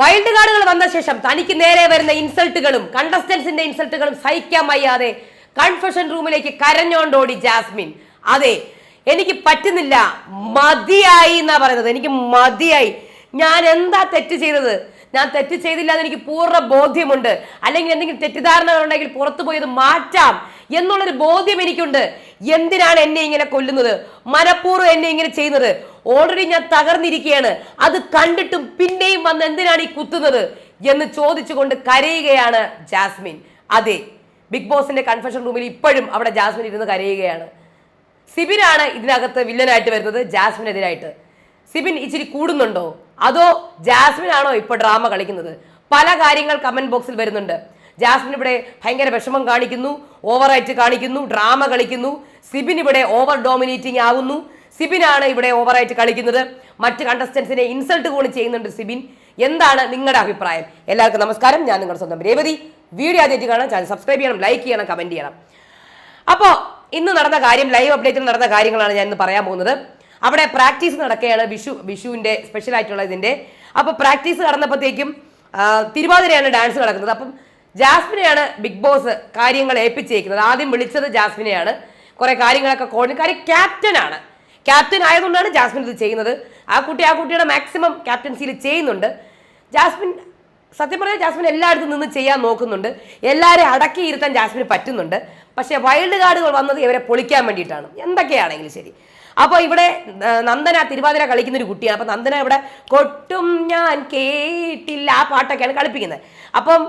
Wild കാർഡുകൾ വന്ന ശേഷം തനിക്ക് നേരെ വരുന്ന ഇൻസൾട്ടുകളും കണ്ടസ്റ്റൻസിന്റെ ഇൻസൾട്ടുകളും സഹിക്കാൻ വയ്യാതെ കൺഫെഷൻ റൂമിലേക്ക് കരഞ്ഞോണ്ടോടി ജാസ്മിൻ. അതെ എനിക്ക് പറ്റുന്നില്ല. മതിയായി എന്നാ പറയുന്നത്. എനിക്ക് മതിയായി. ഞാൻ എന്താ തെറ്റ് ചെയ്തത്? ഞാൻ തെറ്റ് ചെയ്തില്ല എന്ന് എനിക്ക് പൂർണ ബോധ്യമുണ്ട്. അല്ലെങ്കിൽ എന്തെങ്കിലും തെറ്റിദ്ധാരണകൾ ഉണ്ടെങ്കിൽ പുറത്തു പോയത് മാറ്റാം. എന്നുള്ളൊരു ബോധ്യം എനിക്കുണ്ട്. എന്തിനാണ് എന്നെ ഇങ്ങനെ കൊല്ലുന്നത്? മനഃപൂർവം എന്നെ ഇങ്ങനെ ചെയ്യുന്നത്? ഓൾറെഡി ഞാൻ തകർന്നിരിക്കുകയാണ്. അത് കണ്ടിട്ടും പിന്നെയും വന്ന് എന്തിനാണ് ഈ കുത്തുന്നത്? എന്ന് ചോദിച്ചുകൊണ്ട് കരയുകയാണ് ജാസ്മിൻ. അതെ ബിഗ് ബോസിന്റെ കൺഫെഷൻ റൂമിൽ ഇപ്പോഴും അവിടെ ജാസ്മിൻ ഇരുന്ന് കരയുകയാണ്. സിബിനാണ് ഇതിനകത്ത് വില്ലനായിട്ട് വരുന്നത് ജാസ്മിനെതിരായിട്ട്. സിബിൻ ഇച്ചിരി കൂടുന്നുണ്ടോ? അതോ ജാസ്മിൻ ആണോ ഇപ്പോൾ ഡ്രാമ കളിക്കുന്നത്? പല കാര്യങ്ങൾ കമന്റ് ബോക്സിൽ വരുന്നുണ്ട്. ജാസ്മിൻ ഇവിടെ ഭയങ്കര വിഷമം കാണിക്കുന്നു ഓവറായിട്ട് കാണിക്കുന്നു ഡ്രാമ കളിക്കുന്നു. സിബിൻ ഇവിടെ ഓവർ ഡോമിനേറ്റിംഗ് ആകുന്നു സിബിനാണ് ഇവിടെ ഓവറായിട്ട് കളിക്കുന്നത്. മറ്റ് കണ്ടസ്റ്റൻസിനെ ഇൻസൾട്ട് കൂടി ചെയ്യുന്നുണ്ട് സിബിൻ. എന്താണ് നിങ്ങളുടെ അഭിപ്രായം? എല്ലാവർക്കും നമസ്കാരം. ഞാൻ നിങ്ങളുടെ സ്വന്തം രേവതി. വീഡിയോ ആദ്യമായിട്ട് കാണാൻ ചാനൽ സബ്സ്ക്രൈബ് ചെയ്യണം ലൈക്ക് ചെയ്യണം കമന്റ് ചെയ്യണം. അപ്പോൾ ഇന്ന് നടന്ന കാര്യം ലൈവ് അപ്ഡേറ്റിൽ നടന്ന കാര്യങ്ങളാണ് ഞാൻ ഇന്ന് പറയാൻ പോകുന്നത്. അവിടെ പ്രാക്ടീസ് നടക്കുകയാണ് വിഷു വിഷുവിന്റെ സ്പെഷ്യൽ ആയിട്ടുള്ള ഇതിന്റെ അപ്പോൾ പ്രാക്ടീസ് നടന്നപ്പോഴത്തേക്കും തിരുവാതിരയാണ് ഡാൻസ് നടക്കുന്നത്. അപ്പം ജാസ്മിനെയാണ് ബിഗ് ബോസ് കാര്യങ്ങൾ ഏൽപ്പിച്ചേക്കുന്നത് ആദ്യം വിളിച്ചത് ജാസ്മിനെയാണ്. കുറേ കാര്യങ്ങളൊക്കെ കോർഡിനേറ്റ് കാര്യം ക്യാപ്റ്റനാണ്. ക്യാപ്റ്റൻ ആയതുകൊണ്ടാണ് ജാസ്മിൻ ഇത് ചെയ്യുന്നത്. ആ കുട്ടി ആ കുട്ടിയുടെ മാക്സിമം ക്യാപ്റ്റൻസിയിൽ ചെയ്യുന്നുണ്ട്. ജാസ്മിൻ സത്യം പറഞ്ഞാൽ ജാസ്മിൻ എല്ലായിടത്തും നിന്ന് ചെയ്യാൻ നോക്കുന്നുണ്ട്. എല്ലാവരെയും അടക്കിയിരുത്താൻ ജാസ്മിന് പറ്റുന്നുണ്ട്. പക്ഷേ വൈൽഡ് കാർഡുകൾ വന്നത് ഇവരെ പൊളിക്കാൻ വേണ്ടിയിട്ടാണ്. എന്തൊക്കെയാണെങ്കിലും ശരി. അപ്പോൾ ഇവിടെ നന്ദന തിരുവാതിര കളിക്കുന്ന ഒരു കുട്ടിയാണ്. അപ്പോൾ നന്ദന ഇവിടെ കൊട്ടും ഞാൻ കേട്ടില്ല ആ പാട്ടൊക്കെയാണ് കളിപ്പിക്കുന്നത്. അപ്പം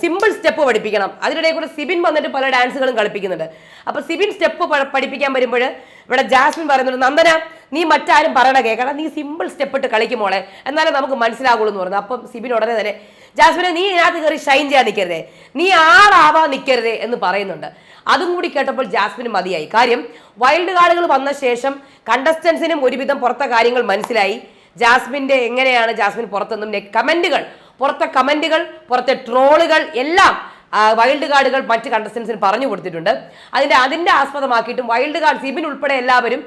സിമ്പിൾ സ്റ്റെപ്പ് പഠിപ്പിക്കണം. അതിനിടയിൽ കൂടെ സിബിൻ വന്നിട്ട് പല ഡാൻസുകളും കളിപ്പിക്കുന്നുണ്ട്. അപ്പൊ സിബിൻ സ്റ്റെപ്പ് പഠിപ്പിക്കാൻ വരുമ്പോൾ ഇവിടെ ജാസ്മിൻ പറയുന്നുണ്ട് നന്ദന നീ മറ്റാരും പറയണ കേൾക്കണം നീ സിമ്പിൾ സ്റ്റെപ്പ് ഇട്ട് കളിക്കും മോളെ. എന്നാലേ നമുക്ക് മനസ്സിലാകുള്ളൂ എന്ന് പറഞ്ഞു. അപ്പം സിബിൻ ഉടനെ തന്നെ ജാസ്മിനെ നീ ഇതിനകത്ത് കയറി ഷൈൻ ചെയ്യാൻ നിൽക്കരുതേ നീ ആളാവാൻ നിൽക്കരുതേ എന്ന് പറയുന്നുണ്ട്. അതും കൂടി കേട്ടപ്പോൾ ജാസ്മിന് മതിയായി. കാര്യം വൈൽഡ് കാർഡുകൾ വന്ന ശേഷം കണ്ടസ്റ്റൻസിനും ഒരുവിധം പുറത്തെ കാര്യങ്ങൾ മനസ്സിലായി. ജാസ്മിന്റെ എങ്ങനെയാണ് ജാസ്മിൻ പുറത്തുനിന്നും കമന്റുകൾ പുറത്തെ കമന്റുകൾ പുറത്തെ ട്രോളുകൾ എല്ലാം വൈൽഡ് കാർഡുകൾ മറ്റ് കണ്ടസ്റ്റൻസിന് പറഞ്ഞു കൊടുത്തിട്ടുണ്ട്. അതിന്റെ അതിന്റെ ആസ്പദമാക്കിയിട്ടും വൈൽഡ് കാർഡ് സിബിൻ ഉൾപ്പെടെ എല്ലാവരും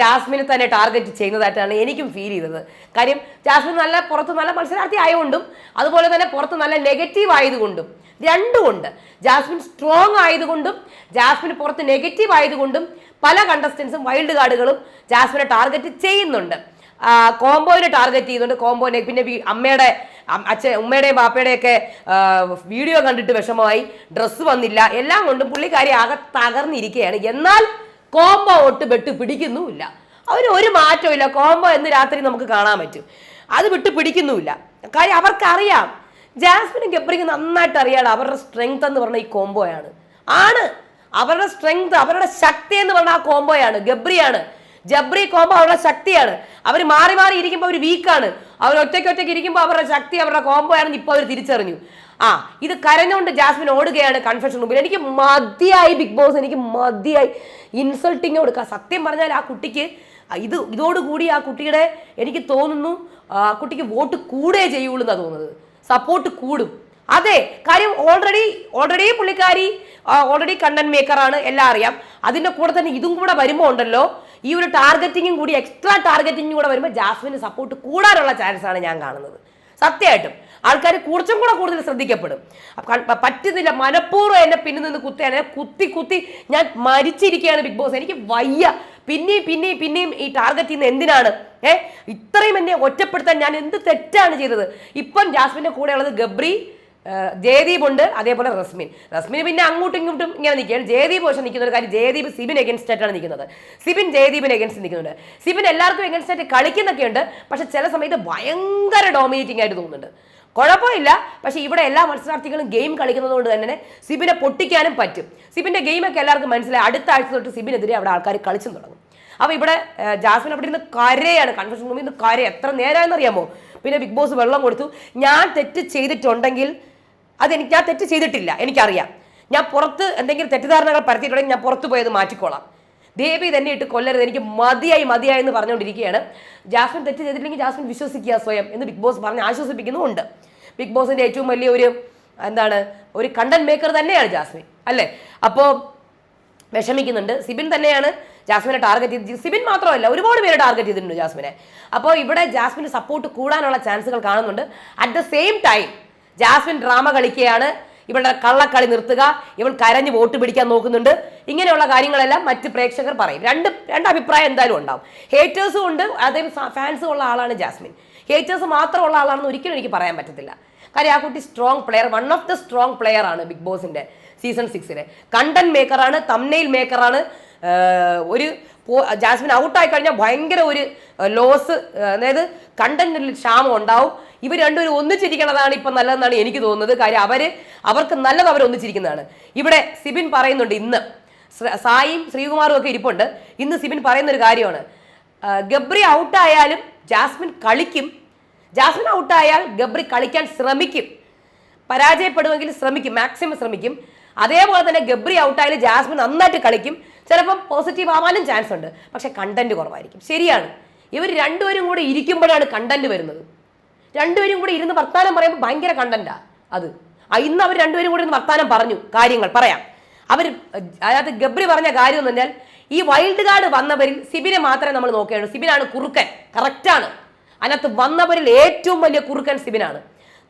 ജാസ്മിനെ തന്നെ ടാർഗറ്റ് ചെയ്യുന്നതായിട്ടാണ് എനിക്കും ഫീൽ ചെയ്തത്. കാര്യം ജാസ്മിൻ നല്ല പുറത്ത് നല്ല മത്സരാർത്ഥി ആയതുകൊണ്ടും അതുപോലെ തന്നെ പുറത്ത് നല്ല നെഗറ്റീവ് ആയതുകൊണ്ടും രണ്ടുമുണ്ട്. ജാസ്മിൻ സ്ട്രോങ് ആയതുകൊണ്ടും ജാസ്മിന് പുറത്ത് നെഗറ്റീവ് ആയതുകൊണ്ടും പല കണ്ടസ്റ്റൻസും വൈൽഡ് കാർഡുകളും ജാസ്മിനെ ടാർഗറ്റ് ചെയ്യുന്നുണ്ട്. കോംബോയിനെ ടാർഗറ്റ് ചെയ്യുന്നുണ്ട് കോംബോനെ പിന്നെ അമ്മയുടെ അച്ഛൻ ഉമ്മയുടെയും പാപ്പയുടെയൊക്കെ വീഡിയോ കണ്ടിട്ട് വിഷമമായി. ഡ്രസ്സ് വന്നില്ല. എല്ലാം കൊണ്ടും പുള്ളിക്കാരി ആകെ തകർന്നിരിക്കുകയാണ്. എന്നാൽ കോംബോ ഒട്ട് വെട്ട് പിടിക്കുന്നുമില്ല. അവന് ഒരു മാറ്റമില്ല കോംബോ എന്ന് രാത്രി നമുക്ക് കാണാൻ പറ്റും. അത് വിട്ട് പിടിക്കുന്നുമില്ല. കാര്യം അവർക്കറിയാം. ജാസ്മിനും ഗബ്രിക്കും നന്നായിട്ട് അറിയാം അവരുടെ സ്ട്രെങ്ത് എന്ന് പറഞ്ഞ ഈ കോംബോയാണ്. ആണ്. അവരുടെ സ്ട്രെങ്ത് അവരുടെ ശക്തി എന്ന് പറഞ്ഞ ആ കോംബോയാണ്. ഗബ്രിയാണ്. ജബ്രി കോംബോ അവരുടെ ശക്തിയാണ്. അവർ മാറി മാറി ഇരിക്കുമ്പോൾ അവർ വീക്കാണ്. അവർ ഒറ്റയ്ക്ക് ഒറ്റയ്ക്ക് ഇരിക്കുമ്പോൾ അവരുടെ ശക്തി അവരുടെ കോംബോ ആണെന്ന് ഇപ്പോൾ അവർ തിരിച്ചറിഞ്ഞു. ആ ഇത് കരഞ്ഞുകൊണ്ട് ജാസ്മിൻ ഓടുകയാണ് കൺഫെഷൻ മുമ്പിൽ. എനിക്ക് മതിയായി ബിഗ് ബോസ് എനിക്ക് മതിയായി ഇൻസൾട്ടിങ് കൊടുക്കുക സത്യം പറഞ്ഞാൽ ആ കുട്ടിക്ക് ഇത് ഇതോടുകൂടി ആ കുട്ടിയുടെ എനിക്ക് തോന്നുന്നു ആ കുട്ടിക്ക് വോട്ട് കൂടേ ചെയ്യുള്ളൂ എന്നാണ് തോന്നുന്നത്. സപ്പോർട്ട് കൂടും. അതെ കാര്യം ഓൾറെഡി ഓൾറെഡി പുള്ളിക്കാരി ഓൾറെഡി കണ്ടന്റ് മേക്കറാണ് എല്ലാം അറിയാം. അതിന്റെ കൂടെ തന്നെ ഇതും കൂടെ വരുമ്പോൾ ഉണ്ടല്ലോ ഈ ഒരു ടാർഗറ്റിങ്ങും കൂടി എക്സ്ട്രാ ടാർഗറ്റിങ്ങും കൂടെ വരുമ്പോൾ ജാസ്മിന് സപ്പോർട്ട് കൂടാനുള്ള ചാൻസ് ആണ് ഞാൻ കാണുന്നത്. സത്യമായിട്ടും. ആൾക്കാർ കുറച്ചും കൂടെ കൂടുതൽ ശ്രദ്ധിക്കപ്പെടും. പറ്റുന്നില്ല. മനഃപൂർവം എന്നെ പിന്നിൽ നിന്ന് കുത്തിയാണ് കുത്തി കുത്തി ഞാൻ മരിച്ചിരിക്കുകയാണ് ബിഗ് ബോസ്. എനിക്ക് വയ്യ. പിന്നെയും പിന്നെയും പിന്നെയും ഈ ടാർഗറ്റ് ചെയ്യുന്ന എന്തിനാണ്? ഏഹ് ഇത്രയും എന്നെ ഒറ്റപ്പെടുത്താൻ ഞാൻ എന്ത് തെറ്റാണ് ചെയ്തത്? ഇപ്പം ജാസ്മിന്റെ കൂടെയുള്ളത് ഗബ്രി ജയദീപ് ഉണ്ട് അതേപോലെ റസ്മിൻ. റസ്മിൻ പിന്നെ അങ്ങോട്ടും ഇങ്ങോട്ടും ഇങ്ങനെ നിൽക്കുകയാണ്. ജയദീപ് പക്ഷേ നിൽക്കുന്ന ഒരു കാര്യം ജയദീപ് സിബിൻ എഗൻസ്റ്റ് ആയിട്ടാണ് നിൽക്കുന്നത്. സിബിൻ ജയദീപിന് എഗൻസ്റ്റ് നിൽക്കുന്നുണ്ട്. സിബിൻ എല്ലാവർക്കും എഗൻസ്റ്റ് ആയിട്ട് കളിക്കുന്നൊക്കെ ഉണ്ട്. പക്ഷെ ചില സമയത്ത് ഭയങ്കര ഡോമിനേറ്റിംഗ് ആയിട്ട് തോന്നുന്നുണ്ട്. കുഴപ്പമില്ല. പക്ഷേ ഇവിടെ എല്ലാ മത്സരാർത്ഥികളും ഗെയിം കളിക്കുന്നത് കൊണ്ട് തന്നെ സിബിനെ പൊട്ടിക്കാനും പറ്റും. സിബിന്റെ ഗെയിമൊക്കെ എല്ലാവർക്കും മനസ്സിലായി. അടുത്ത ആഴ്ച തൊട്ട് സിബിനെതിരെ അവിടെ ആൾക്കാർ കളിച്ചു തുടങ്ങും. അപ്പോൾ ഇവിടെ ജാസ്മിൻ അവിടെ ഇരുന്ന് കരയാണ്. കൺഫ്യൂഷൻ റൂമിൽ നിന്ന് കര എത്ര നേരമാണെന്നറിയാമോ? പിന്നെ ബിഗ് ബോസ് വെള്ളം കൊടുത്തു. ഞാൻ തെറ്റ് ചെയ്തിട്ടുണ്ടെങ്കിൽ അതെനിക്ക് ഞാൻ തെറ്റ് ചെയ്തിട്ടില്ല എനിക്കറിയാം. ഞാൻ പുറത്ത് എന്തെങ്കിലും തെറ്റിദ്ധാരണകൾ പരത്തിയിട്ടുണ്ടെങ്കിൽ ഞാൻ പുറത്ത് പോയത് മാറ്റിക്കോളാം. ദേവി തന്നെ ഇട്ട് കൊല്ലരുത്. എനിക്ക് മതിയായി മതിയായി എന്ന് പറഞ്ഞുകൊണ്ടിരിക്കുകയാണ്. ജാസ്മിൻ തെറ്റ് ചെയ്തിട്ടില്ലെങ്കിൽ ജാസ്മിൻ വിശ്വസിക്കുക സ്വയം എന്ന് ബിഗ് ബോസ് പറഞ്ഞ് ആശ്വസിപ്പിക്കുന്നുമുണ്ട്. ബിഗ് ബോസിന്റെ ഏറ്റവും വലിയ ഒരു എന്താണ് ഒരു കണ്ടന്റ് മേക്കർ തന്നെയാണ് ജാസ്മിൻ അല്ലേ? അപ്പോൾ വിഷമിക്കുന്നുണ്ട്. സിബിൻ തന്നെയാണ് ജാസ്മിനെ ടാർഗറ്റ് ചെയ്ത് സിബിൻ മാത്രമല്ല ഒരുപാട് പേര് ടാർഗറ്റ് ചെയ്തിട്ടുണ്ട് ജാസ്മിനെ. അപ്പോൾ ഇവിടെ ജാസ്മിന് സപ്പോർട്ട് കൂടാനുള്ള ചാൻസുകൾ കാണുന്നുണ്ട്. At the same time Jasmine drama കളിക്കുകയാണ്. ഇവളുടെ കള്ളക്കളി നിർത്തുക. ഇവൾ കരഞ്ഞ് വോട്ട് പിടിക്കാൻ നോക്കുന്നുണ്ട്. ഇങ്ങനെയുള്ള കാര്യങ്ങളെല്ലാം മറ്റ് പ്രേക്ഷകർ പറയും. രണ്ട് രണ്ട് അഭിപ്രായം എന്തായാലും ഉണ്ടാവും. ഹേറ്റേഴ്സും ഉണ്ട്. അതേ ഫാൻസും ഉള്ള ആളാണ് ജാസ്മിൻ. ഹേറ്റേഴ്സ് മാത്രമുള്ള ആളാണെന്ന് ഒരിക്കലും എനിക്ക് പറയാൻ പറ്റത്തില്ല. കാര്യം ആ കുട്ടി strong player one of the strong player ആണ് ബിഗ് ബോസിന്റെ സീസൺ സിക്സിലെ കണ്ടന്റ് മേക്കറാണ് തംനെയിൽ മേക്കറാണ് ഒരു ജാസ്മിൻ ഔട്ടായി കഴിഞ്ഞാൽ ഭയങ്കര ഒരു ലോസ് അതായത് കണ്ടന്റിൽ ക്ഷാമം ഉണ്ടാവും. ഇവർ രണ്ടുപേരും ഒന്നിച്ചിരിക്കണതാണ് ഇപ്പം നല്ലതെന്നാണ് എനിക്ക് തോന്നുന്നത്. കാര്യം അവർ അവർക്ക് നല്ലത് അവർ ഒന്നിച്ചിരിക്കുന്നതാണ്. ഇവിടെ സിബിൻ പറയുന്നുണ്ട് ഇന്ന്. സായിയും ശ്രീകുമാറും ഒക്കെ ഇരിപ്പുണ്ട്. ഇന്ന് സിബിൻ പറയുന്ന ഒരു കാര്യമാണ് ഗബ്രി ഔട്ടായാലും ജാസ്മിൻ കളിക്കും. ജാസ്മിൻ ഔട്ടായാൽ ഗബ്രി കളിക്കാൻ ശ്രമിക്കും. പരാജയപ്പെടുമെങ്കിൽ ശ്രമിക്കും. മാക്സിമം ശ്രമിക്കും. അതേപോലെ തന്നെ ഗബ്രി ഔട്ടായാലും ജാസ്മിൻ നന്നായിട്ട് കളിക്കും. ചിലപ്പം പോസിറ്റീവ് ആവാനും ചാൻസ് ഉണ്ട്. പക്ഷെ കണ്ടന്റ് കുറവായിരിക്കും. ശരിയാണ്. ഇവർ രണ്ടുപേരും കൂടെ ഇരിക്കുമ്പോഴാണ് കണ്ടന്റ് വരുന്നത്. രണ്ടുപേരും കൂടെ ഇരുന്ന് വർത്താനം പറയുമ്പോൾ ഭയങ്കര കണ്ടന്റാ അത്. ഇന്ന് അവർ രണ്ടുപേരും കൂടെ ഇരുന്ന് വർത്താനം പറഞ്ഞു. കാര്യങ്ങൾ പറയാം. അവർ അതായത് ഗബ്രി പറഞ്ഞ കാര്യം എന്ന് പറഞ്ഞാൽ ഈ വൈൽഡ് കാർഡ് വന്നവരിൽ സിബിനെ മാത്രമേ നമ്മൾ നോക്കുകയുള്ളൂ. സിബിനാണ് കുറുക്കൻ. കറക്റ്റാണ് അതിനകത്ത് വന്നവരിൽ ഏറ്റവും വലിയ കുറുക്കൻ സിബിനാണ്.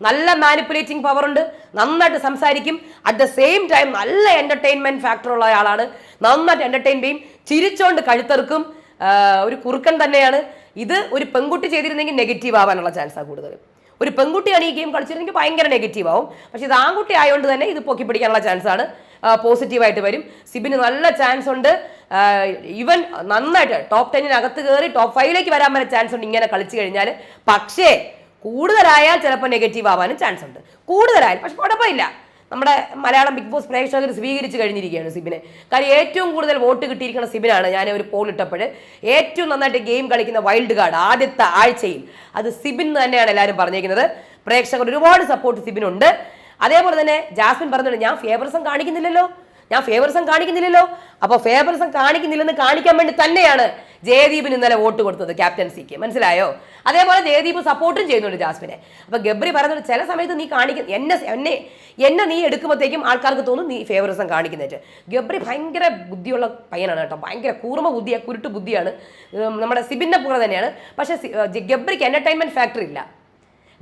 നല്ല മാനിപ്പുലേറ്റിംഗ് പവർ ഉണ്ട്. നന്നായിട്ട് സംസാരിക്കും. അറ്റ് ദ സെയിം ടൈം നല്ല എന്റർടൈൻമെന്റ് ഫാക്ടർ ഉള്ള ആളാണ്. നന്നായിട്ട് എന്റർടൈൻ ചെയ്യും. ചിരിച്ചോണ്ട് കഴുത്തെറുക്കും. ഒരു കുറുക്കൻ തന്നെയാണ്. ഇത് ഒരു പെൺകുട്ടി ചെയ്തിരുന്നെങ്കിൽ നെഗറ്റീവ് ആവാനുള്ള ചാൻസാണ് കൂടുതൽ. ഒരു പെൺകുട്ടിയാണ് ഈ ഗെയിം കളിച്ചിരുന്നെങ്കിൽ ഭയങ്കര നെഗറ്റീവ് ആവും. പക്ഷെ ഇത് ആൺകുട്ടി ആയതുകൊണ്ട് തന്നെ ഇത് പൊക്കി പിടിക്കാനുള്ള ചാൻസ് ആണ്. പോസിറ്റീവായിട്ട് വരും. സിബിന് നല്ല ചാൻസ് ഉണ്ട്. ഇവൻ നന്നായിട്ട് ടോപ്പ് ടെന്നിനകത്ത് കയറി ടോപ്പ് ഫൈവിലേക്ക് വരാൻ വരെ ചാൻസ് ഉണ്ട് ഇങ്ങനെ കളിച്ചു കഴിഞ്ഞാൽ പക്ഷേ കൂടുതലായാൽ ചിലപ്പോൾ നെഗറ്റീവ് ആവാനും ചാൻസ് ഉണ്ട്. കൂടുതലായാൽ പക്ഷെ കുഴപ്പമില്ല. നമ്മുടെ മലയാളം ബിഗ് ബോസ് പ്രേക്ഷകർ സ്വീകരിച്ചു കഴിഞ്ഞിരിക്കുകയാണ് സിബിനെ. കാര്യം ഏറ്റവും കൂടുതൽ വോട്ട് കിട്ടിയിരിക്കുന്ന സിബിനാണ് ഞാൻ ഒരു പോൾ ഇട്ടപ്പോൾ ഏറ്റവും നന്നായിട്ട് ഗെയിം കളിക്കുന്ന വൈൽഡ് കാർഡ് ആദ്യത്തെ ആഴ്ചയിൽ. അത് സിബിൻ തന്നെയാണ് എല്ലാവരും പറഞ്ഞിരിക്കുന്നത്. പ്രേക്ഷകർ ഒരുപാട് സപ്പോർട്ട് സിബിനുണ്ട്. അതേപോലെ തന്നെ ജാസ്മിൻ പറഞ്ഞിട്ടുണ്ട് ഞാൻ ഫേവറിസം കാണിക്കുന്നില്ലല്ലോ. ഞാൻ ഫേവറിസം കാണിക്കുന്നില്ലല്ലോ. അപ്പോൾ ഫേവറിസം കാണിക്കുന്നില്ലെന്ന് കാണിക്കാൻ വേണ്ടി തന്നെയാണ് ജയദീപിന് ഇന്നലെ വോട്ട് കൊടുത്തത് ക്യാപ്റ്റൻസിക്ക് മനസ്സിലായോ? അതേപോലെ ജയദീപ് സപ്പോർട്ടും ചെയ്യുന്നുണ്ട് ജാസ്മിനെ. അപ്പൊ ഗബ്രി പറയുന്നത് ചില സമയത്ത് നീ കാണിക്കുന്ന എന്നെ എന്നെ എന്നെ നീ എടുക്കുമ്പോഴത്തേക്കും ആൾക്കാർക്ക് തോന്നും നീ ഫേവറിസം കാണിക്കുന്നേറ്റ് ഗബ്രി ഭയങ്കര ബുദ്ധിയുള്ള പയ്യനാണ് കേട്ടോ. ഭയങ്കര കൂർമ്മ ബുദ്ധിയാണ് കുരുട്ട് ബുദ്ധിയാണ്. നമ്മുടെ സിബിന്റെ പോലെ തന്നെയാണ്. പക്ഷേ ഗബ്രിക്ക് എന്റർടൈൻമെന്റ് ഫാക്ടറി ഇല്ല.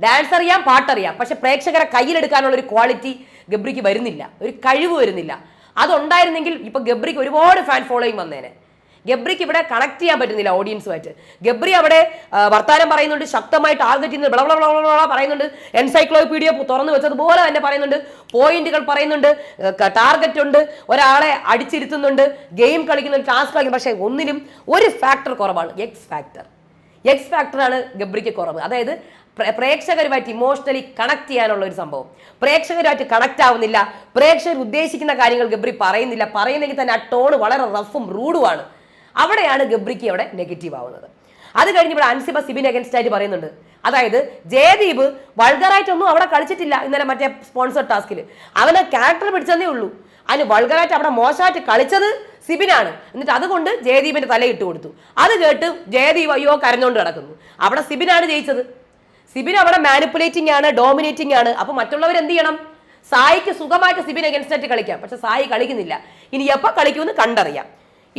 ഡാൻസ് അറിയാം പാട്ടറിയാം. പക്ഷെ പ്രേക്ഷകരെ കയ്യിലെടുക്കാനുള്ള ഒരു ക്വാളിറ്റി ഗബ്രിക്ക് വരുന്നില്ല. ഒരു കഴിവ് വരുന്നില്ല. അതുണ്ടായിരുന്നെങ്കിൽ ഇപ്പൊ ഗബ്രിക്ക് ഒരുപാട് ഫാൻ ഫോളോയിങ് വന്നേനെ. ഗബ്രിക്ക് ഇവിടെ കണക്ട് ചെയ്യാൻ പറ്റുന്നില്ല ഓഡിയൻസുമായിട്ട് ഗബ്രി അവിടെ വർത്താനം പറയുന്നുണ്ട് ശക്തമായി ടാർഗറ്റ് ചെയ്യുന്നുണ്ട് ബള പറയുന്നുണ്ട്. എൻസൈക്ലോപീഡിയ തുറന്നു വെച്ചതുപോലെ തന്നെ പറയുന്നുണ്ട്. പോയിന്റുകൾ പറയുന്നുണ്ട്. ടാർഗറ്റ് ഉണ്ട്. ഒരാളെ അടിച്ചിരുത്തുന്നുണ്ട്. ഗെയിം കളിക്കുന്നുണ്ട് ടാസ്ക് കളിക്കുന്നു പക്ഷേ ഒന്നിനും ഒരു ഫാക്ടർ കുറവാണ്. എക്സ് ഫാക്ടർ എക്സ് ഫാക്ടറാണ് ഗബ്രിക്ക് കുറവ്. അതായത് പ്രേക്ഷകരുമായിട്ട് ഇമോഷണലി കണക്ട് ചെയ്യാനുള്ള ഒരു സംഭവം. പ്രേക്ഷകരുമായിട്ട് കണക്ട് ആവുന്നില്ല. പ്രേക്ഷകർ ഉദ്ദേശിക്കുന്ന കാര്യങ്ങൾ ഗബ്രി പറയുന്നില്ല. പറയുന്നെങ്കിൽ തന്നെ ആ ടോൺ വളരെ റഫും റൂഡുമാണ് അവിടെയാണ് ഗബ്രിക്ക് അവിടെ നെഗറ്റീവ് ആവുന്നത്. അത് കഴിഞ്ഞ് ഇവിടെ അൻസിബ സിബിൻ അഗൻസ്റ്റ് ആയിട്ട് പറയുന്നുണ്ട്. അതായത് ജയദീപ് വൾഗറായിട്ടൊന്നും അവിടെ കളിച്ചിട്ടില്ല. ഇന്നലെ മറ്റേ സ്പോൺസർ ടാസ്കിൽ അവനെ ക്യാരക്ടർ പിടിച്ചതേ ഉള്ളൂ. അതിന് വൾഗറായിട്ട് അവിടെ മോശമായിട്ട് കളിച്ചത് സിബിനാണ്. എന്നിട്ട് അതുകൊണ്ട് ജയദീപിന്റെ തലയിട്ട് കൊടുത്തു. അത് കേട്ട് ജയദീപ് അയ്യോ കരഞ്ഞുകൊണ്ട് കിടക്കുന്നു അവിടെ സിബിനാണ് ജയിച്ചത്. സിബിൻ അവിടെ മാനിപ്പുലേറ്റിംഗ് ആണ് ഡോമിനേറ്റിംഗ് ആണ്. അപ്പൊ മറ്റുള്ളവർ എന്ത് ചെയ്യണം? സായിക്ക് സുഖമായിട്ട് സിബിൻ അഗൻസ്റ്റ് ആയിട്ട് കളിക്കാം. പക്ഷെ സായി കളിക്കുന്നില്ല. ഇനി എപ്പോൾ കളിക്കുമെന്ന് കണ്ടറിയാം.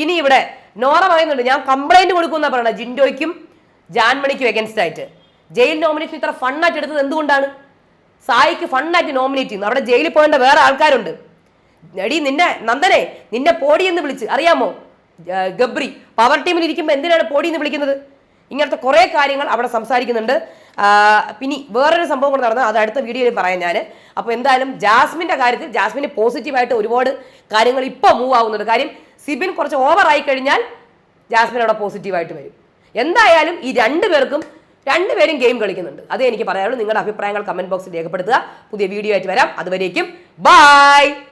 ഇനി ഇവിടെ നോറ പറയുന്നുണ്ട് ഞാൻ കംപ്ലൈന്റ് കൊടുക്കുന്ന പറയണ ജിൻഡോയ്ക്കും ജാൻമണിക്കും അഗൻസ്റ്റ് ആയിട്ട്. ജയിൽ നോമിനേഷൻ ഇത്ര ഫണ്ണായിട്ട് എടുത്തത് എന്തുകൊണ്ടാണ്? സായിക്ക് ഫണ്ണായിട്ട് നോമിനേറ്റ് ചെയ്യുന്നു. അവിടെ ജയിലിൽ പോകേണ്ട വേറെ ആൾക്കാരുണ്ട്. എടി നിന്നെ നന്ദനെ നിന്നെ പോടി എന്ന് വിളിച്ച് അറിയാമോ? ഗബ്രി. പവർ ടീമിൽ ഇരിക്കുമ്പോൾ എന്തിനാണ് പോടി എന്ന് വിളിക്കുന്നത്? ഇങ്ങനത്തെ കുറേ കാര്യങ്ങൾ അവിടെ സംസാരിക്കുന്നുണ്ട്. പിന്നെ വേറൊരു സംഭവം കൂടെ നടന്നു. അത് അടുത്ത വീഡിയോയിൽ പറയാം ഞാൻ അപ്പോൾ എന്തായാലും ജാസ്മിന്റെ കാര്യത്തിൽ ജാസ്മിന് പോസിറ്റീവായിട്ട് ഒരുപാട് കാര്യങ്ങൾ ഇപ്പോൾ മൂവ് ആവുന്നുണ്ട്. കാര്യം സിബിൻ കുറച്ച് ഓവർ ആയി കഴിഞ്ഞാൽ ജാസ്മിൻ അവിടെ പോസിറ്റീവായിട്ട് വരും. എന്തായാലും ഈ രണ്ട് പേർക്കും രണ്ടുപേരും ഗെയിം കളിക്കുന്നുണ്ട്. അതേ എനിക്ക് പറയാനുള്ളൂ. നിങ്ങളുടെ അഭിപ്രായങ്ങൾ കമന്റ് ബോക്സിൽ രേഖപ്പെടുത്തുക. പുതിയ വീഡിയോ ആയിട്ട് വരാം. അതുവരേക്കും ബൈ